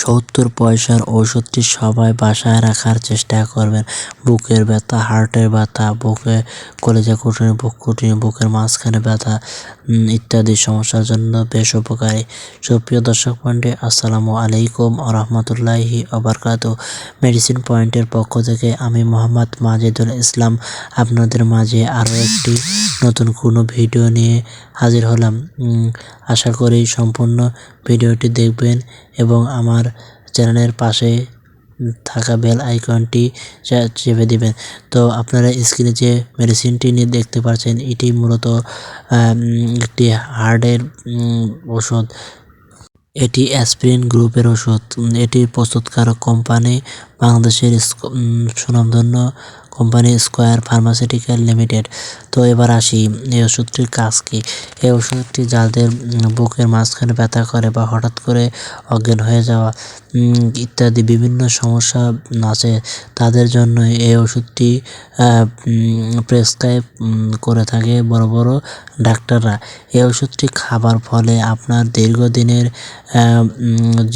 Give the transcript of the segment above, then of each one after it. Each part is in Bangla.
সত্তর পয়সার ওষুধটি সবাই বাসায় রাখার চেষ্টা করবেন। বুকের ব্যথা, হার্টের ব্যথা, বুকে কলেজা কুটুনি বুক কুটুনি বুকের মাঝখানে ব্যথা ইত্যাদি সমস্যার জন্য বেশ উপকারী। সুপ্রিয় দর্শক মণ্ডলী, আসসালামু আলাইকুম রহমতুল্লাহি আবরকাত মেডিসিন পয়েন্টের পক্ষ থেকে আমি মোহাম্মদ মাজেদুল ইসলাম আপনাদের মাঝে আরও একটি নতুন কোনো ভিডিও নিয়ে হাজির হলাম। আশা করি সম্পূর্ণ ভিডিওটি দেখবেন এবং আমার চ্যানেলের পাশে থাকা বেল আইকনটি চেপে দিবেন। তো আপনারা স্ক্রিনে যে মেডিসিনটি নিয়ে দেখতে পাচ্ছেন, এটি মূলত একটি হার্টের ওষুধ। এটি অ্যাসপ্রিন গ্রুপের ওষুধ। এটি এটির প্রস্তুতকারক কোম্পানি বাংলাদেশের সুনামধন্য কোম্পানি স্কয়ার ফার্মাসিউটিক্যাল লিমিটেড। তো এবার আসি, এই ওষুধটির কাজ কি? এই ওষুধটি যাদের বুকের মাঝখানে ব্যথা করে বা হঠাৎ করে অজ্ঞান হয়ে যাওয়া ইত্যাদি বিভিন্ন সমস্যা আছে, তাদের জন্য এই ওষুধটি প্রেসক্রাইব করে থাকে বড় বড় ডাক্তাররা। এই ওষুধটি খাবার ফলে আপনার দীর্ঘদিনের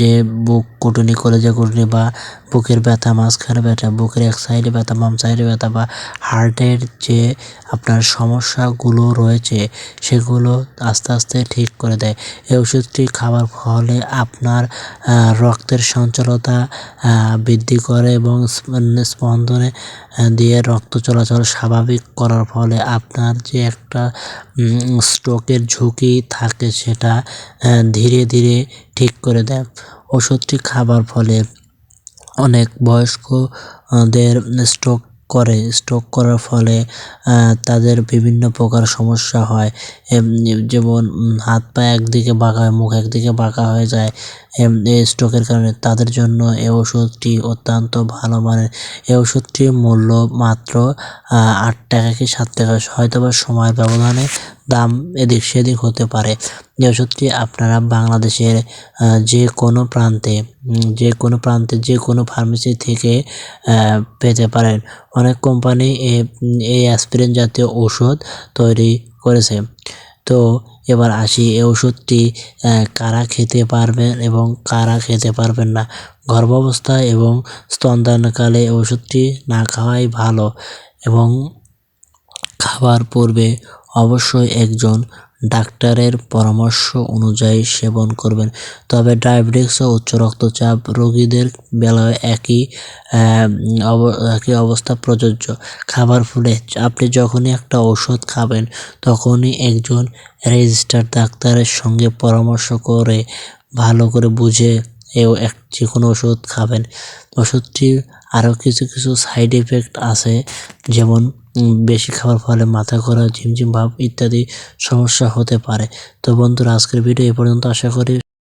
যে বুক কুটুনি, কলেজা কুটুনি বা বুকের ব্যথা, মাঝখানে ব্যথা, বুকের এক সাইডে ব্যথা, বাম সাইডে ব্যথা বা হার্টের যে আপনার সমস্যাগুলো রয়েছে, সেগুলো আস্তে আস্তে ঠিক করে দেয়। এই ওষুধটি খাওয়ার ফলে আপনার রক্তের সঞ্চালতা বৃদ্ধি করে এবং স্পন্দনে দিয়ে রক্ত চলাচল স্বাভাবিক করার ফলে আপনার যে একটা স্ট্রোকের ঝুঁকি থাকে সেটা ধীরে ধীরে ঠিক করে দেয়। ওষুধটি খাবার ফলে অনেক বয়স্কদের স্ট্রোক করে স্ট্রোক করার ফলে তাদের বিভিন্ন প্রকার সমস্যা হয়। যেমন হাত পা একদিকে বাঁকা হয়, মুখ একদিকে বাঁকা হয়ে যায়। এই স্ট্রোকের কারণে তাদের জন্য এই ওষুধটি অত্যন্ত ভালো মানের। এই ওষুধটির মূল্য মাত্র আট টাকা কি সাত টাকা? হয়তো বা সময়ের ব্যবধানে দাম এদিক সেদিক হতে পারে। এই ওষুধটি আপনারা বাংলাদেশের যে কোনো প্রান্তে যে কোনো প্রান্তে, যে কোনো ফার্মেসি থেকে পেতে পারেন। অনেক কোম্পানি এই অ্যাসপিরিন জাতীয় ওষুধ তৈরি করেছে। তো এবার আসি এই ওষুধটি কারা খেতে পারবেন এবং কারা খেতে পারবেন না? গর্ভাবস্থায় এবং স্তনদানকালে ওষুধটি না খাওয়াই ভালো এবং খাবার পূর্বে অবশ্যই একজন ডাক্তারের পরামর্শ অনুযায়ী সেবন করবেন। তবে ডায়াবেটিস ও উচ্চ রক্তচাপ রোগীদের বেলায় একই একই অবস্থা প্রযোজ্য। খাবার ফলে আপনি যখনই একটা ওষুধ খাবেন, তখনই একজন রেজিস্টার ডাক্তারের সঙ্গে পরামর্শ করে, ভালো করে বুঝে এও এক, যে কোনো ওষুধ খাবেন। ওষুধটির আরও কিছু কিছু সাইড এফেক্ট আছে, যেমন বেশি খাবার ফলে মাথা ঘোরা, ঝিমঝিম ভাব ইত্যাদি সমস্যা হতে পারে। তো বন্ধুরা, আজকের ভিডিও এ পর্যন্ত। আশা করি